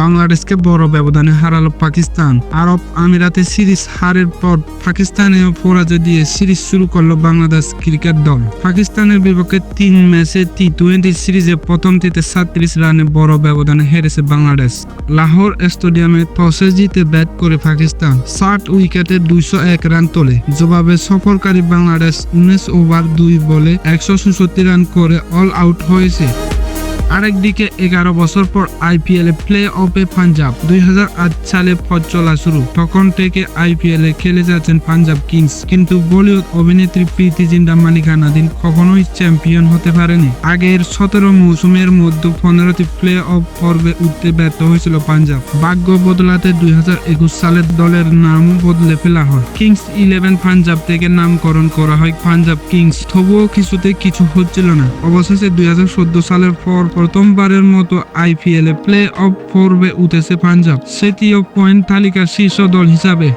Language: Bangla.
বাংলাদেশকে বড় ব্যবধানে হারালো পাকিস্তান। আরব আমিরাতে সিরিজ হারের পর পাকিস্তানে পরাজয় দিয়ে সিরিজ শুরু করল বাংলাদেশ ক্রিকেট দল। পাকিস্তানের বিপক্ষে তিন ম্যাচে টি টোয়েন্টি সিরিজে প্রথমটিতে সাতত্রিশ রানে বড় ব্যবধানে হেরেছে বাংলাদেশ। লাহোর স্টেডিয়ামে টসে জিতে ব্যাট করে পাকিস্তান ষাট উইকেটে দুইশো এক রান তোলে। জবাবে সফরকারী বাংলাদেশ উনিশ ওভার দুই বলে একশো রান করে অল আউট হয়েছে। আরেকদিকে এগারো বছর পর আইপিএল প্লে অফে পাঞ্জাব। দুই হাজার আট সালে পথ চলা শুরু। তখন থেকে আইপিএল খেলে যাচ্ছেন পাঞ্জাব কিংস। কিন্তু বলিউড অভিনেত্রী প্রীতি জিন্ডা মালিকানাধীন কখনোই চ্যাম্পিয়ন হতে পারেনি। আগের সতেরো মৌসুমের মধ্যে পনেরোটি প্লে অফ পর্বে উঠতে ব্যর্থ হয়েছিল পাঞ্জাব। ভাগ্য বদলাতে দুই হাজার একুশ সালের দলের নামও বদলে ফেলা হয়। কিংস ইলেভেন পাঞ্জাব থেকে নামকরণ করা হয় পাঞ্জাব কিংস। তবুও কিছুতে কিছু হচ্ছিল না। অবশেষে দুই হাজার চোদ্দ সালের পর প্রথমবারের মতো আইপিএলে প্লে অফ পর্বে উঠেছে পাঞ্জাব সেটিও পয়েন্ট তালিকার শীর্ষ দল হিসাবে।